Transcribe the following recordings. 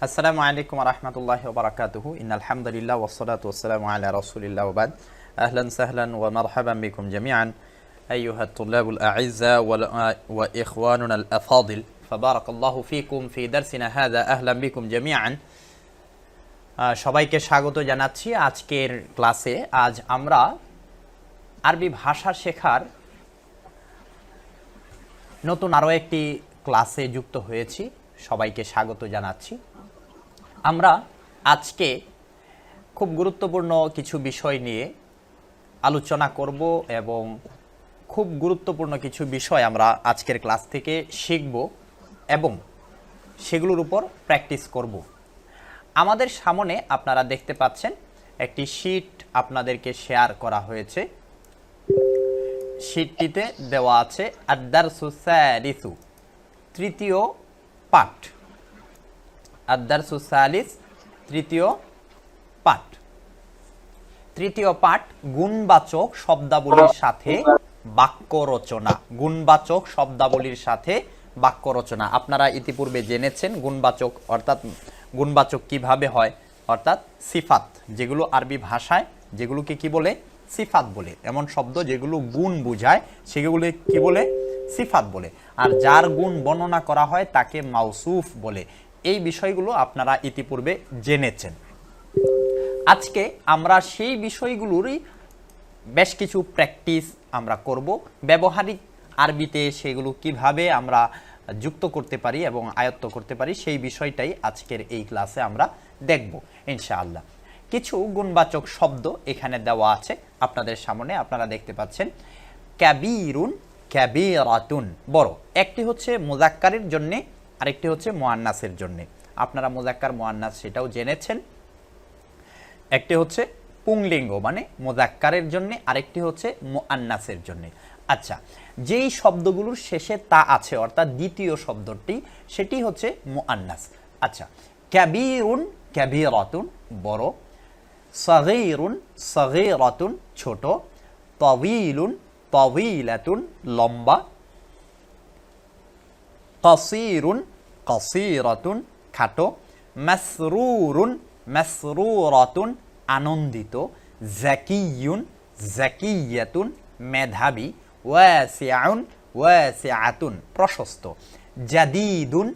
আসসালামু আলাইকুম রহমতুল্লাহ বারাকাতুহু ইন আলহামদুলিল্লাহ ওসলাত ওসালামু আলা রসুলিল্লাহ ওবাদ আহলান সাহলান ওয়া মারহাবান বিকুম জামিআন أيها الطلاب الأعزاء وال- وإخواننا الأفاضل فبارك الله فيكم في درسنا هذا أهلا بكم جميعا আহ, সবাইকে স্বাগত জানাচ্ছি আজকের ক্লাসে আজ আমরা আরবি ভাষা শেখার নতুন আরও একটি ক্লাসে যুক্ত হয়েছি সবাইকে স্বাগত জানাচ্ছি আমরা আজকে খুব গুরুত্বপূর্ণ কিছু বিষয় নিয়ে আলোচনা করব এবং খুব গুরুত্বপূর্ণ কিছু বিষয় আমরা আজকের ক্লাস থেকে শিখব এবং সেগুলোর উপর প্র্যাকটিস করব। আমাদের সামনে আপনারা দেখতে পাচ্ছেন, একটি শীট আপনাদেরকে শেয়ার করা হয়েছে। শীটটিতে দেওয়া আছে আদার সুসারিসু তৃতীয় পাঠ। আদার সুসালিস তৃতীয় পাঠ। তৃতীয় পাঠ, গুণবাচক শব্দাবলীর সাথে বাক্য রচনা গুণবাচক শব্দাবলীর সাথে বাক্য রচনা আপনারা ইতিপূর্বে জেনেছেন গুণবাচক অর্থাৎ গুণবাচক কীভাবে হয়, অর্থাৎ সিফাত, যেগুলো আরবি ভাষায়, যেগুলোকে কি বলে? সিফাত বলে। এমন শব্দ যেগুলো গুণ বোঝায় সেগুলো কি বলে? সিফাত বলে। আর যার গুণ বর্ণনা করা হয় তাকে মাউসুফ বলে। এই বিষয়গুলো আপনারা ইতিপূর্বে জেনেছেন। আজকে আমরা সেই বিষয়গুলোরই বেশ কিছু প্র্যাকটিস আমরা করব। ব্যবহারিক আরবিতে সেগুলো কীভাবে আমরা যুক্ত করতে পারি এবং আয়ত্ত করতে পারি সেই বিষয়টাই আজকের এই ক্লাসে আমরা দেখব, ইনশাআল্লাহ। কিছু গুণবাচক শব্দ এখানে দেওয়া আছে আপনাদের সামনে, আপনারা দেখতে পাচ্ছেন। ক্যাবিরুন ক্যাবিরাতুন, বড়। একটি হচ্ছে মোজাক্কারের জন্যে আরেকটি হচ্ছে মোয়ান্নাসের জন্যে। আপনারা মোজাক্কার মোয়ান্নাস সেটাও জেনেছেন। একটি হচ্ছে পুংলিঙ্গ মানে মোজাক্কারের জন্য, আরেকটি হচ্ছে মোয়ান্নাসের জন্য। আচ্ছা যেই শব্দগুলোর শেষে তা আছে, অর্থাৎ দ্বিতীয় শব্দটি, সেটি হচ্ছে মোয়ান্নাস আচ্ছা ক্যাবিরুন, ক্যাবিরাতুন, বড়। সগীরুন, সগীরাতুন, ছোট। তবিলুন তবিলাতুন লম্বা। কসিরুন কসিরাতুন খাটো মাসরুরুন মাসরুরাতুন আনন্দিত জাকিয়ুন জাকিয়াতুন মেধাবী ওয়াসিআউন ওয়াসিআতুন প্রশস্ত জাদিদুন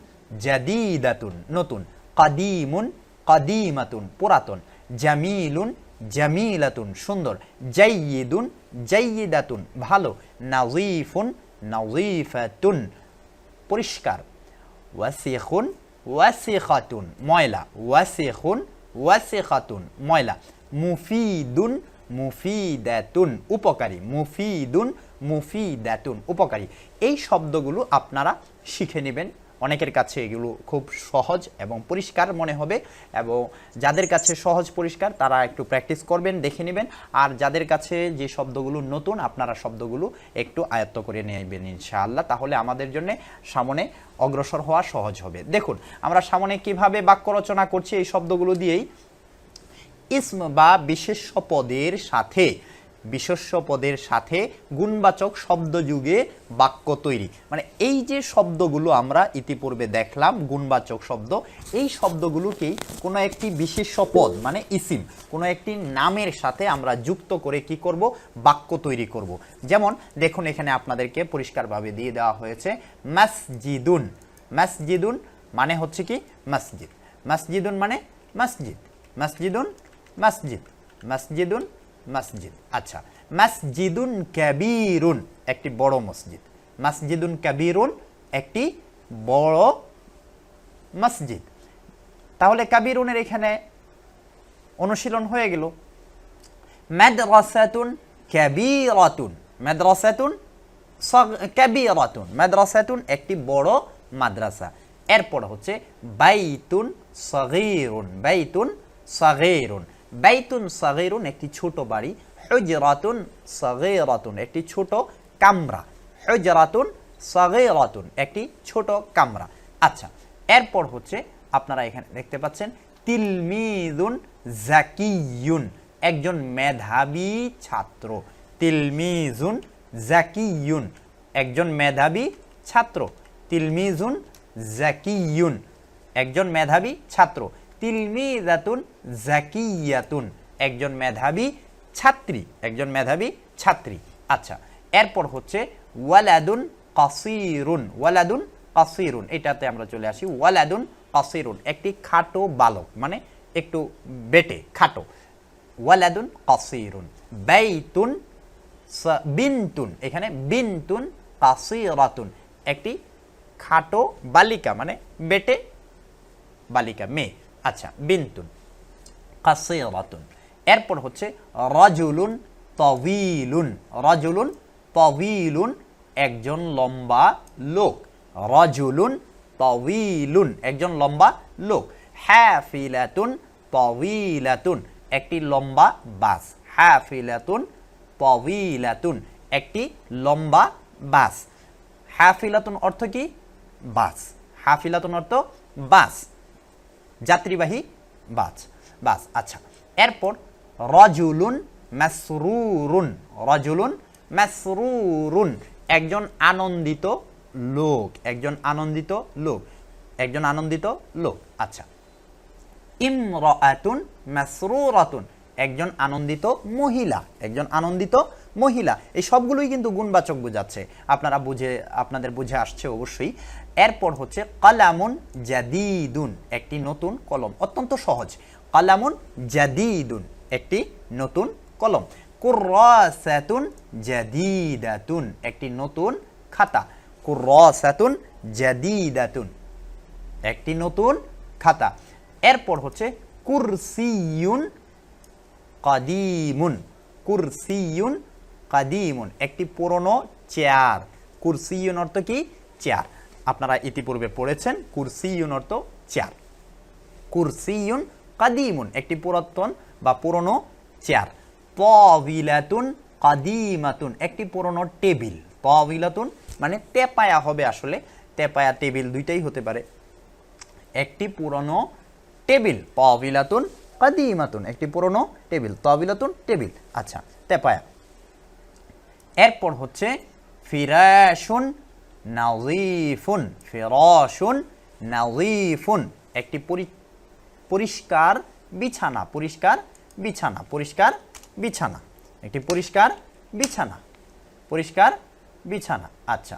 জাদিদাতুন নতুন কাদিমুন কাদিমাতুন পুরাতন জামিলুন জামিলাতুন সুন্দর জাইয়িদুন জাইয়িদাতুন ভালো নাজিফুন নাজিফাতুন পরিষ্কার ওয়াসিখুন, ওয়াসিখাতুন, ময়লা। ওয়াসিখুন, ওয়াসিখাতুন, ময়লা। মুফিদুন, মুফিদাতুন, উপকারী। মুফিদুন, মুফিদাতুন, উপকারী। এই শব্দগুলো আপনারা শিখে নেবেন। অনেকের কাছে এগুলো খুব সহজ এবং পরিষ্কার মনে হবে এবং যাদের কাছে সহজ পরিষ্কার তারা একটু প্র্যাকটিস করবেন, দেখে নেবেন। আর যাদের কাছে যে শব্দগুলো নতুন, আপনারা শব্দগুলো একটু আয়ত্ত করে নেবেন ইনশাআল্লাহ। তাহলে আমাদের জন্য সামনে অগ্রসর হওয়া সহজ হবে। দেখুন, আমরা সামনে কীভাবে বাক্য রচনা করছি এই শব্দগুলো দিয়েই। ইসম বা বিশেষ্য পদের সাথে বিশেষ্য পদের সাথে গুণবাচক শব্দযুগে বাক্য তৈরি। মানে এই যে শব্দগুলো আমরা ইতিপূর্বে দেখলাম, গুণবাচক শব্দ, এই শব্দগুলোকেই কোনো একটি বিশেষ্য পদ মানে ইসিম, কোনো একটি নামের সাথে আমরা যুক্ত করে কি করব? বাক্য তৈরি করব। যেমন, দেখুন এখানে আপনাদেরকে পরিষ্কারভাবে দিয়ে দেওয়া হয়েছে, মাসজিদুন। মাসজিদুন মানে হচ্ছে কি? মসজিদ। মসজিদুন মানে মসজিদ। মসজিদুন মসজিদ। মসজিদুন মসজিদ। আচ্ছা মসজিদুন কাবীরুন, একটি বড় মসজিদ। মসজিদুন কাবীরুন, একটি বড় মসজিদ। তাহলে কাবীরুনের এখানে অনুশীলন হয়ে গেল। মাদ্রাসাতুন কাবীরাতুন মাদ্রাসাতুন কাবীরাতুন, মাদ্রাসাতুন একটি বড় মাদ্রাসা। এরপর হচ্ছে বাইতুন সগীরুন বাইতুন সগীরুন। বাইতুন সগীরুন, একটি ছোট বাড়ি। হুজরাতুন সগীরাতুন, একটি ছোট কামরা। হুজরাতুন সগীরাতুন, একটি ছোট কামরা। আচ্ছা এরপর হচ্ছে আপনারা এখানে দেখতে পাচ্ছেন তিলমিদুন জাকিয়ুন একজন মেধাবী ছাত্র। তিলমিজুন জাকিয়ুন একজন মেধাবী ছাত্র। তিলমিজুন জাকিয়ুন একজন মেধাবী ছাত্র। তিলমিদাতুন জাকিয়াতুন। একজন মেধাবী ছাত্রী, একজন মেধাবী ছাত্রী। আচ্ছা এরপর হচ্ছে ওয়ালাদুন কাসিরুন ওয়ালাদুন কাসিরুন। এটাতে আমরা চলে আসি, ওয়ালাদুন কাসিরুন। একটি খাটো বালক মানে একটু বেটে, খাটো। ওয়ালাদুন কাসিরুন। বাইতুন বিনতুন, এখানে বিনতুন কাসিরাতুন। একটি খাটো বালিকা মানে বেটে বালিকা, মেয়ে। আচ্ছা বিনতুন, কাসিরাতুন। এরপর হচ্ছে রাজুলুন তবিলুন রাজুলুন তবিলুন একজন লম্বা লোক। রাজুলুন তবিলুন একজন লম্বা লোক। হ্যাফিলাতুন তবিলাতুন একটি লম্বা বাস। হ্যাফিলাতুন তবিলাতুন একটি লম্বা বাস। হাফিলাতুন অর্থ কি? বাস। হাফিলাতুন অর্থ বাস। যাত্রীবাহী বাস বাস আচ্ছা। এরপর রজুলুন মাসরুরুন রজুলুন মাসরুরুন। একজন আনন্দিত লোক, একজন আনন্দিত লোক, একজন আনন্দিত লোক আচ্ছা। ইমরাতুন মাসরুরাতুন, একজন আনন্দিত মহিলা, একজন আনন্দিত মহিলা, এই সবগুলোই কিন্তু গুণবাচক বোঝাচ্ছে। আপনারা বুঝে, আপনাদের বুঝে আসছে অবশ্যই। এরপর হচ্ছে কালামুন জাদিদুন, একটি নতুন কলম, অত্যন্ত সহজ। কালামুন জাদিদুন, একটি নতুন কলম। কুর্রাসাতুন জাদিদাতুন, একটি নতুন খাতা। কুর্রাসাতুন জাদিদাতুন, একটি নতুন খাতা। এরপর হচ্ছে কুরসিয়ুন কাদিমুন, কুরসিয়ুন কাদিমুন, একটি পুরনো চেয়ার। কুরসিয়ুন অর্থ কি? চেয়ার। আপনারা ইতিপূর্বে পড়েছেন কুরসিয়ুন অর্থ চেয়ার। কুরসিয়ুন কাদিমুন, একটি পুরাতন বা পুরনো চেয়ার। তবিলাতুন কাদিমাতুন, একটি পুরনো টেবিল। তবিলাতুন মানে তেপায়া হবে আসলে। তেপায়া টেবিল দুইটাই হতে পারে। একটি পুরনো টেবিল তবিলাতুন কাদিমাতুন, একটি পুরনো টেবিল তবিলাতুন টেবিল। আচ্ছা তেপায়া। এরপর হচ্ছে ফিরাশুন নাজিফুন ফিরাশুন নাজিফুন একটি পরিষ্কার বিছানা পরিষ্কার বিছানা পরিষ্কার বিছানা। একটি পরিষ্কার বিছানা পরিষ্কার বিছানা। আচ্ছা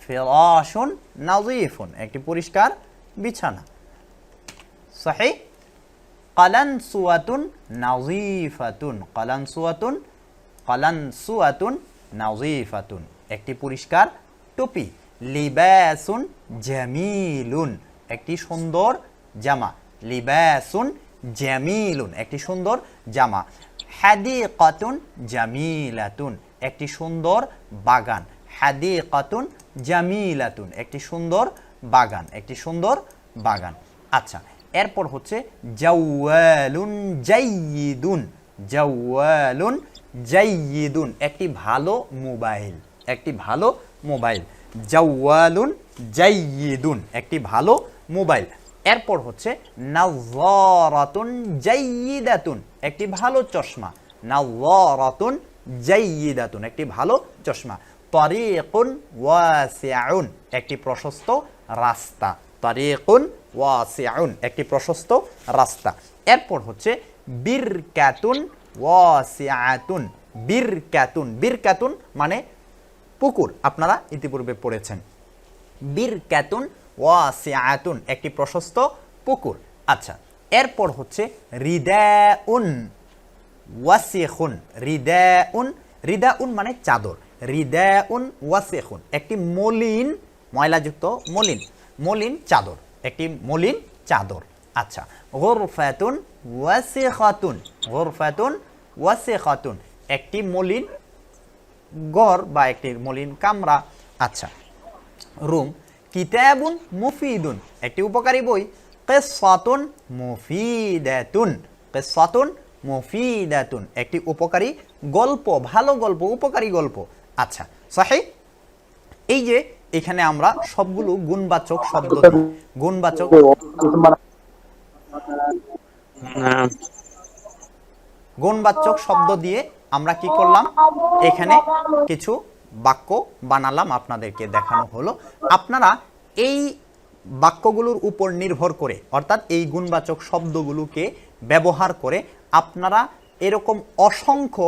ফিরাশুন নাজিফুন একটি পরিষ্কার বিছানা। সাহি? কালানসুয়াতুন নাজিফাতুন কালানসুয়াতুন কালানসুয়াতুন নাজিফাতুন, একটি পরিষ্কার টুপি। লিবাসুন জামিলুন, একটি সুন্দর জামা। লিবাসুন জামিলুন, একটি সুন্দর জামা। হাদিকাতুন জামিলাতুন, একটি সুন্দর বাগান। হাদিকাতুন জামিলাতুন, একটি সুন্দর বাগান, একটি সুন্দর বাগান। আচ্ছা এরপর হচ্ছে জাওয়ালুন জাইয়িদুন। জাওয়ালুন জাইয়িদুন, একটি ভালো মোবাইল, একটি ভালো মোবাইল। জাওয়ালুন, জাইয়িদুন, একটি ভালো মোবাইল। এরপর হচ্ছে নাওয়ারাতুন, জাইয়িদাতুন, একটি ভালো চশমা। নাওয়ারাতুন, জাইয়িদাতুন, একটি ভালো চশমা। তরিকুন ওয়াসিআউন একটি প্রশস্ত রাস্তা। তরিকুন ওয়াসিআউন একটি প্রশস্ত রাস্তা। এরপর হচ্ছে বিরকাতুন ওয়াসিআতুন, বিরকাতুন। বিরকাতুন মানে পুকুর, আপনারা ইতিপূর্বে পড়েছেন। বীর বিরকাতুন, ওয়াসিআতুন, একটি প্রশস্ত পুকুর। আচ্ছা এরপর হচ্ছে রিদাউন, ওয়াসিখুন। রিদাউন রিদাউন মানে চাদর। রিদাউন, ওয়াসিখুন, একটি মলিন, ময়লাযুক্ত মলিন। মলিন চাদর, একটি মলিন চাদর। আচ্ছা গোরফাতুন, ওয়াসিখাতুন। গোরফাতুন ওয়াসিখাতুন একটি মলিন গড় বা একটি মলিন কামরা। আচ্ছা রুম, কিতাবুন মুফিদুন, একটি উপকারী বই। কেসাতুন মুফিদাতুন কেসাতুন মুফিদাতুন, একটি উপকারী গল্প, ভালো গল্প, উপকারী গল্প। আচ্ছা সাহি? এই যে এখানে আমরা সবগুলো গুণবাচক শব্দ। গুণবাচক গুণবাচক শব্দ দিয়ে আমরা কি করলাম? এখানে কিছু বাক্য বানালাম আপনাদেরকে দেখানো হলো। আপনারা এই বাক্যগুলোর উপর নির্ভর করে, অর্থাৎ এই গুণবাচক শব্দগুলোকে ব্যবহার করে আপনারা এরকম অসংখ্য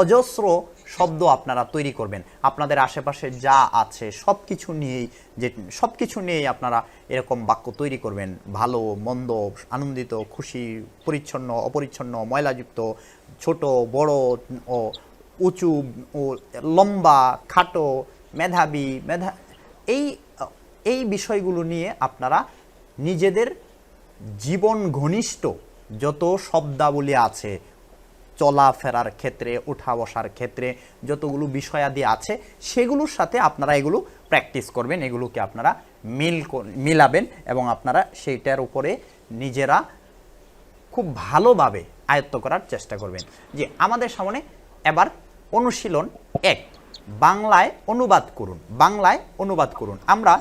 অজস্র শব্দ আপনারা তৈরি করবেন। আপনাদের আশেপাশে যা আছে সব কিছু নিয়েই যে সব কিছু নিয়েই আপনারা এরকম বাক্য তৈরি করবেন। ভালো, মন্দ, আনন্দিত, খুশি, পরিচ্ছন্ন, অপরিচ্ছন্ন, ময়লাযুক্ত, ছোট, বড়, ও উঁচু, ও লম্বা, খাটো, মেধাবী, মেধা, এই এই বিষয়গুলো নিয়ে আপনারা নিজেদের জীবন ঘনিষ্ঠ যত শব্দাবলী আছে চলাফেরার ক্ষেত্রে উঠা বসার ক্ষেত্রে যতগুলো বিষয়াদি আছে সেগুলোর সাথে আপনারা এগুলো প্র্যাকটিস করবেন এগুলোকে আপনারা মিল মিলাবেন এবং আপনারা সেইটার উপরে নিজেরা খুব ভালোভাবে আয়ত্ত করার চেষ্টা করবেন। যে আমাদের সামনে এবার অনুশীলন এক। বাংলায় অনুবাদ করুন বাংলায় অনুবাদ করুন। আমরা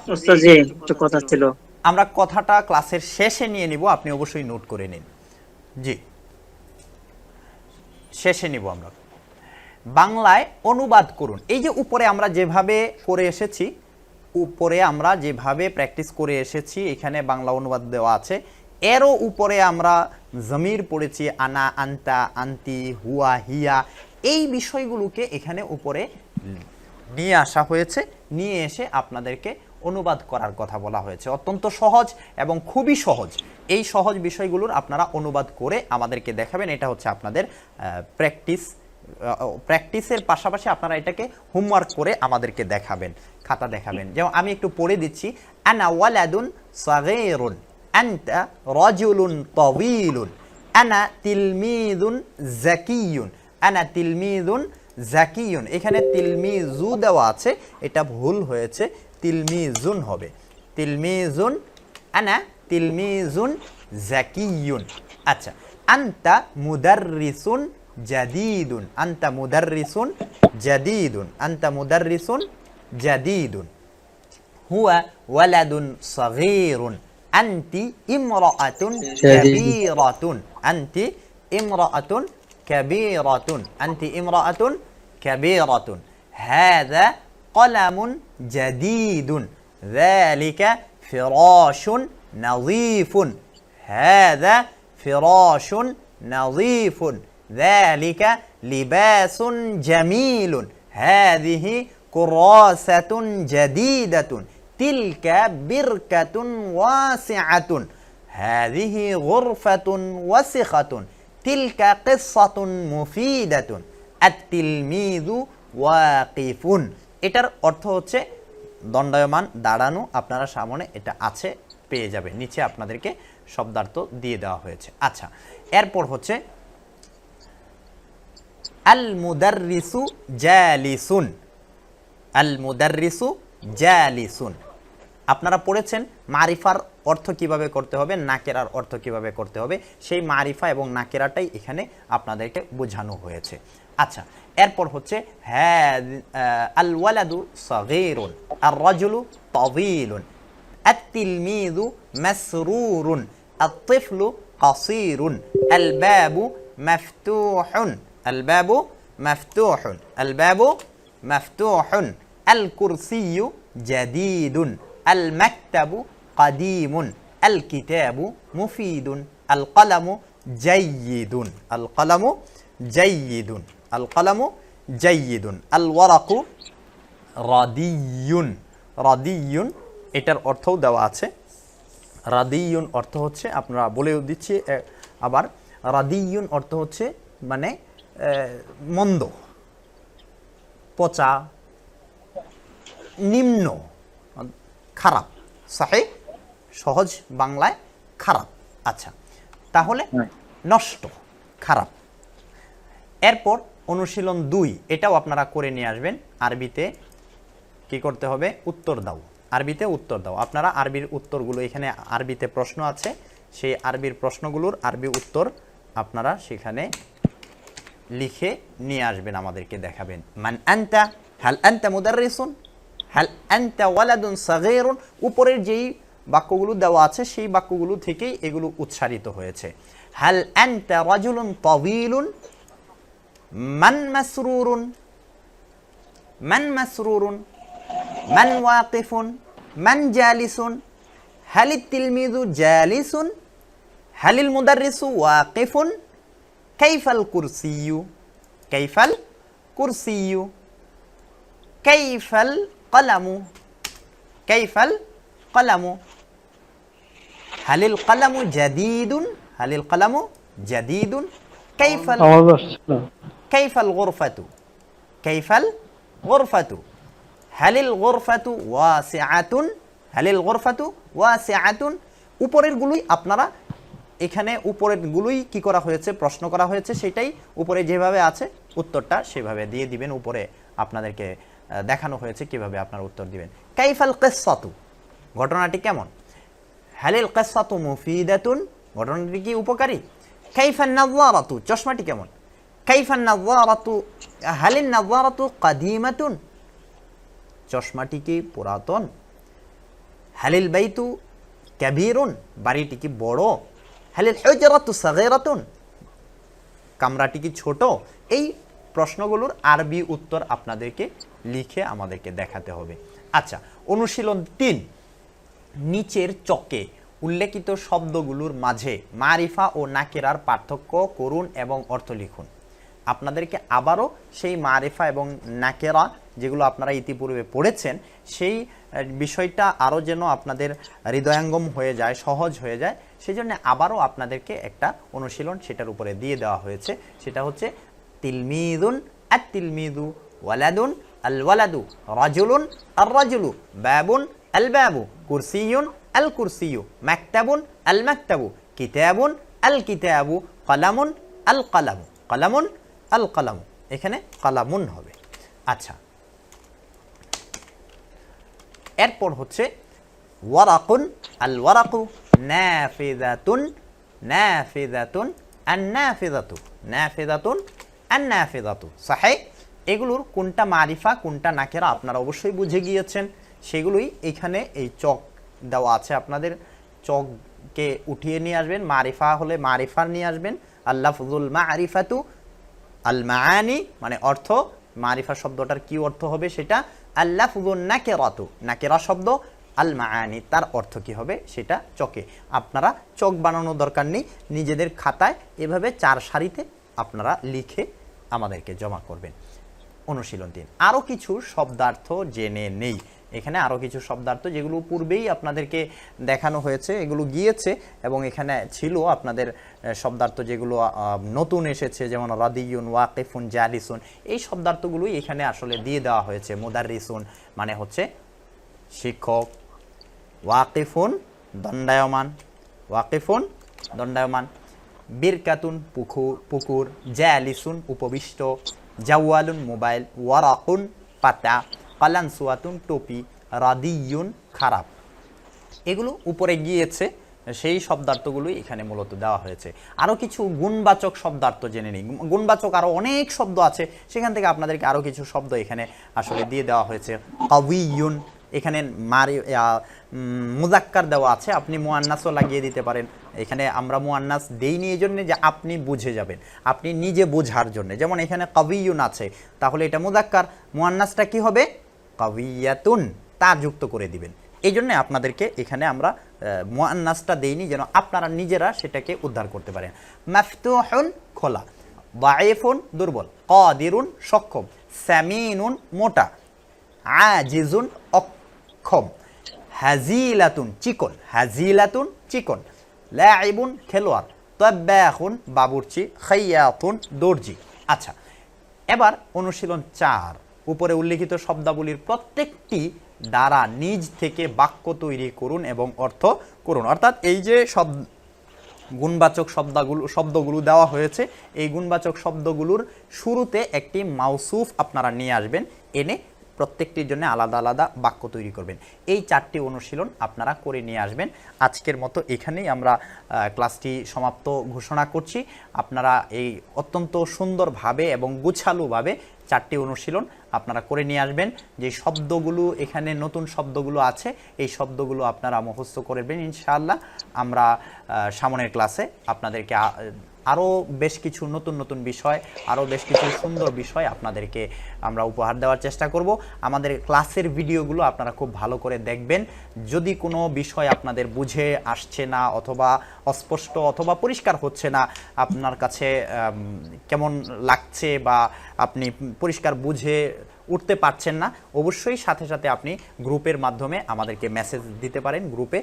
কথা ছিল। আমরা কথাটা ক্লাসের শেষে নিয়ে নিব আপনি অবশ্যই নোট করে নিন। জি। শেষে নিব আমরা। বাংলায় অনুবাদ করুন। এই যে উপরে আমরা যেভাবে করে এসেছি, উপরে আমরা যেভাবে প্র্যাকটিস করে এসেছি, এখানে বাংলা অনুবাদ দেওয়া আছে, এরও উপরে আমরা জমির পড়েছি, আনা, আন্তা, আন্তি, হুয়া, হিয়া, এই বিষয়গুলোকে এখানে উপরে নিয়ে আসা হয়েছে। নিয়ে এসে আপনাদেরকে অনুবাদ করার কথা বলা হয়েছে। অত্যন্ত সহজ এবং খুবই সহজ। এই সহজ বিষয়গুলোর আপনারা অনুবাদ করে আমাদেরকে দেখাবেন। এটা হচ্ছে আপনাদের প্র্যাকটিস প্র্যাকটিসের পাশাপাশি আপনারা এটাকে হোমওয়ার্ক করে আমাদেরকে দেখাবেন, খাতা দেখাবেন। যেমন আমি একটু পড়ে দিচ্ছি, আনা ওয়ালাদুন সাগীরুন, আনতা রাজুলুন তাওয়ীলুন, আনা তিলমিদুন জাকিয়ুন আনা তিলমিদুন জাকিয়ুন এখানে তিলমিজু দেওয়া আছে, এটা ভুল হয়েছে। তিলমিজুন হবে তিলমিজুন আনা তিলমিজুন জাকিয়ুন আচ্ছা আন্তা মুদাররিসুন জাদিদুন আন্তা মুদাররিসুন জাদিদুন আন্তা মুদাররিসুন জাদিদুন هو ولد صغير أنت امرأة كبيرة أنت امرأة كبيرة أنت امرأة كبيرة هذا قلم جديد. ذلك فراش نظيف. هذا فراش نظيف. ذلك لباس جميل. هذه كراسة جديدة. تلك بركة واسعة. هذه غرفة وسخة. تلك قصة مفيدة. التلميذ واقف. এটার অর্থ হচ্ছে দণ্ডায়মান, দাঁড়ানো, আপনারা সামনে এটা আছে, পেয়ে যাবেন। নিচে আপনাদেরকে শব্দার্থ দিয়ে দেওয়া হয়েছে। আচ্ছা এরপর হচ্ছে আল মুদাররিসু জালিসুন। আল মুদাররিসু জালিসুন। আপনারা পড়েছেন মারিফার অর্থ কীভাবে করতে হবে, নাকেরার অর্থ কীভাবে করতে হবে, সেই মারিফা এবং নাকেরাটাই এখানে আপনাদেরকে বোঝানো হয়েছে। আচ্ছা এরপর হচ্ছে হ্যাঁ আল ওয়ালাদু সগীরুন আর রাজুলু তাওয়ীলুন التلميذ مسرور الطفل قصير الباب مفتوح الباب مفتوح الباب مفتوح الكرسي جديد المكتب قديم الكتاب مفيد القلم جيد القلم جيد আল কালামু জাইদুন আল ওয়ারাকু রাদিউন রাদিউন এটার অর্থও দেওয়া আছে। রাদিউন অর্থ হচ্ছে আপনারা বলেও দিচ্ছি আবার রাদিউন অর্থ হচ্ছে মানে মন্দ পচা নিম্ন খারাপ সাহে সহজ বাংলায় খারাপ। আচ্ছা তাহলে হ্যাঁ। নষ্ট খারাপ। এরপর অনুশীলন দুই, এটাও আপনারা করে নিয়ে আসবেন। আরবিতে কি করতে হবে? উত্তর দাও। আরবিতে উত্তর দাও। আপনারা আরবির উত্তরগুলো এখানে আরবিতে প্রশ্ন আছে, সেই আরবির প্রশ্নগুলোর আরবি উত্তর আপনারা সেখানে লিখে নিয়ে আসবেন, আমাদেরকে দেখাবেন। মান আনতা, হাল আনতা মুদাররিসুন, হাল আনতা ওয়ালাদুন সাগীরুন, উপরের যেই বাক্যগুলো দেওয়া আছে, সেই বাক্যগুলো থেকেই এগুলো উচ্চারিত হয়েছে। হাল আনতা রাজুলুন তাওয়ীলুন من مسرور؟ من مسرور؟ من واقف؟ من جالس؟ هل التلميذ جالس؟ هل المدرس واقف؟ كيف الكرسي؟ كيف الكرسي؟ كيف القلم؟ كيف القلم؟ هل القلم جديد؟ هل القلم جديد؟ كيف القلم কাইফাল গোরফাতু কাইফাল গোরফাতু হ্যালিল গোরফাতু ওয়া সে আতুন হ্যালিল গোরফাতু ওয়া সে আতুন উপরেরগুলোই আপনারা এখানে উপরের গুলোই কি করা হয়েছে, প্রশ্ন করা হয়েছে, সেটাই উপরে যেভাবে আছে, উত্তরটা সেভাবে দিয়ে দিবেন, উপরে আপনাদেরকে দেখানো হয়েছে কীভাবে আপনার উত্তর দিবেন। কাইফাল কেসাতু ঘটনাটি কেমন? হ্যালিল কেসাতু মুফিদাতুন ঘটনাটি কি উপকারী? কাইফান নাজারাতু চশমাটি কেমন? কাইফান নাযারাতু হালিন নাযারাতু কাদিমাতুন চশমাটি কি পুরাতন? হালিল বাইতু কাবীরুন বাড়িটি কি বড়? হালিল হুজরাতু কামরাটি কি ছোট? এই প্রশ্নগুলোর আরবি উত্তর আপনাদেরকে লিখে আমাদেরকে দেখাতে হবে। আচ্ছা অনুশীলন তিন। নিচের চকে উল্লেখিত শব্দগুলোর মাঝে মারিফা ও নাকেরার পার্থক্য করুন এবং অর্থ লিখুন। আপনাদেরকে আবারও সেই মারিফা এবং নাকেরা যেগুলো আপনারা ইতিপূর্বে পড়েছেন, সেই বিষয়টা আরও যেন আপনাদের হৃদয়ঙ্গম হয়ে যায়, সহজ হয়ে যায় সেই জন্য আবারও আপনাদেরকে একটা অনুশীলন সেটার উপরে দিয়ে দেওয়া হয়েছে। সেটা হচ্ছে, তিলমিদুন আত তিলমিদু ওয়ালাদুন আল ওয়ালাদু রাজুলুন আর রাজুলু বাবুন আল বাবু কুরসিয়ুন আল কুরসিউ মাকতাবুন আল মাকতাবু কিতাবুন আল কিতাবু কলামুন আল কলামু কলামুন আল কলামু, এখানে কালামুন হবে। আচ্ছা। এরপর হচ্ছে ওয়ারাকুন, আল ওয়ারাকু নাফিদাতুন নাফিদাতুন, আন নাফিদাতু, নাফিদাতুন, আন নাফিদাতু। সাহে, এগুলোর কোনটা মারিফা, কোনটা নাকেরা আপনারা অবশ্যই বুঝে গিয়েছেন। সেগুলোই এখানে এই চক দেওয়া আছে আপনাদের। চককে উঠিয়ে নিয়ে আসবেন, মারিফা হলে মারিফা নিয়ে আসবেন। আল্লাহ ফজুল মারিফাতু আল মাআনি মানে অর্থ, মারিফা শব্দটার কি অর্থ হবে সেটা? আল্লাহ ফুজুন নাকেরাতু, নাকেরা শব্দ আল মাআনি তার অর্থ কি হবে সেটা চকে। আপনারা চক বানানোর দরকার নেই, নিজেদের খাতায় এভাবে চার সারিতে আপনারা লিখে আমাদেরকে জমা করবেন। অনুশীলন দিন আরও কিছু শব্দার্থ জেনে নেই। এখানে আরও কিছু শব্দার্থ যেগুলো পূর্বেই আপনাদেরকে দেখানো হয়েছে, এগুলো গিয়েছে এবং এখানে ছিল আপনাদের শব্দার্থ যেগুলো নতুন এসেছে, যেমন রাদিউন ওয়াকিফুন, জালিসুন। এই শব্দার্থগুলোই এখানে আসলে দিয়ে দেওয়া হয়েছে মুদারিসুন মানে হচ্ছে শিক্ষক। ওয়াকিফুন, দণ্ডায়মান। ওয়াকিফুন, দণ্ডায়মান। বীরকাতুন, পুকুর পুকুর। জালিসুন, উপবিষ্ট। জাওয়ালুন, মোবাইল। ওয়ারাকুন পাতা। কালানসুয়াতুন টুপি রাদিউন খারাপ। এগুলো উপরে গিয়েছে, সেই শব্দার্থগুলোই এখানে মূলত দেওয়া হয়েছে। আরও কিছু গুণবাচক শব্দার্থ জেনে নিই। গুণবাচক আরও অনেক শব্দ আছে, সেখান থেকে আপনাদেরকে আরও কিছু শব্দ এখানে আসলে দিয়ে দেওয়া হয়েছে। কাউইয়ুন, এখানে মারি মুজাক্কার দেওয়া আছে, আপনি মুয়ান্নাসও লাগিয়ে দিতে পারেন। এখানে আমরা মুয়ান্নাস দেইনি এই জন্য যে আপনি বুঝে যাবেন, আপনি নিজে বোঝার জন্য। যেমন এখানে কাবিয়ুন আছে, তাহলে এটা মুজাক্কার। মুয়ান্নাসটা কি হবে? কাবিয়াতুন তা যুক্ত করে দিবেন। এই জন্যে আপনাদেরকে এখানে আমরা মুয়ান্নাসটা দেইনি যেন আপনারা নিজেরা সেটাকে উদ্ধার করতে পারেন। মাফতুহুন খোলা, দাইফুন দুর্বল, কাদিরুন সক্ষম, সামিনুন মোটা, আজিজুন অক্ষম, হাজিলাতুন চিকন হাজিলাতুন চিকন, লাইবুন খেলোয়াড় তব্বাখুন বাবুর্চি, খাইয়াতুন দর্জি। আচ্ছা এবার অনুশীলন চার। উপরে উল্লিখিত শব্দাবলীর প্রত্যেকটি দ্বারা নিজ থেকে বাক্য তৈরি করুন এবং অর্থ করুন। অর্থাৎ এই যে শব্দ গুণবাচক শব্দগুলো শব্দগুলো দেওয়া হয়েছে, এই গুণবাচক শব্দগুলোর শুরুতে একটি মাউসুফ আপনারা নিয়ে আসবেন, এনে প্রত্যেকটির জন্য আলাদা আলাদা বাক্য তৈরি করবেন। এই চারটি অনুশীলন আপনারা করে নিয়ে আসবেন। আজকের মতো এখানেই আমরা ক্লাসটি সমাপ্ত ঘোষণা করছি। আপনারা এই অত্যন্ত সুন্দরভাবে এবং গুছালুভাবে চারটি অনুশীলন আপনারা করে নিয়ে আসবেন। যে শব্দগুলো এখানে নতুন শব্দগুলো আছে, এই শব্দগুলো আপনারা মুখস্থ করবেন ইনশাআল্লাহ। আমরা সামনের ক্লাসে আপনাদেরকে আরও বেশ কিছু নতুন নতুন বিষয় আরও বেশ কিছু সুন্দর বিষয় আপনাদেরকে আমরা উপহার দেওয়ার চেষ্টা করব। আমাদের ক্লাসের ভিডিওগুলো আপনারা খুব ভালো করে দেখবেন। যদি কোনো বিষয় আপনাদের বুঝে আসছে না অথবা অস্পষ্ট অথবা পরিষ্কার হচ্ছে না, আপনার কাছে কেমন লাগছে বা আপনি পরিষ্কার বুঝে উঠতে পারছেন না অবশ্যই সাথে সাথে আপনি গ্রুপের মাধ্যমে আমাদেরকে মেসেজ দিতে পারেন। গ্রুপে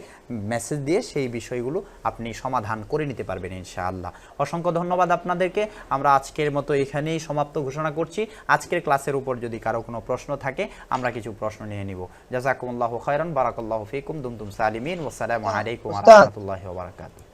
মেসেজ দিয়ে সেই বিষয়গুলো আপনি সমাধান করে নিতে পারবেন ইনশাআল্লাহ। অসংখ্য ধন্যবাদ আপনাদেরকে। আমরা আজকের মতো এখানেই সমাপ্ত ঘোষণা করছি। আজকের ক্লাসের উপর যদি কারও কোনো প্রশ্ন থাকে আমরা কিছু প্রশ্ন নিয়ে নিব। জাজাকুমুল্লাহ খয়রান বারাকাল্লাহ ফিকুম দুমতুম সালিমিন ওসালামু আলাইকুম। রাহমাতুল্লাহি বারাকাতুহু।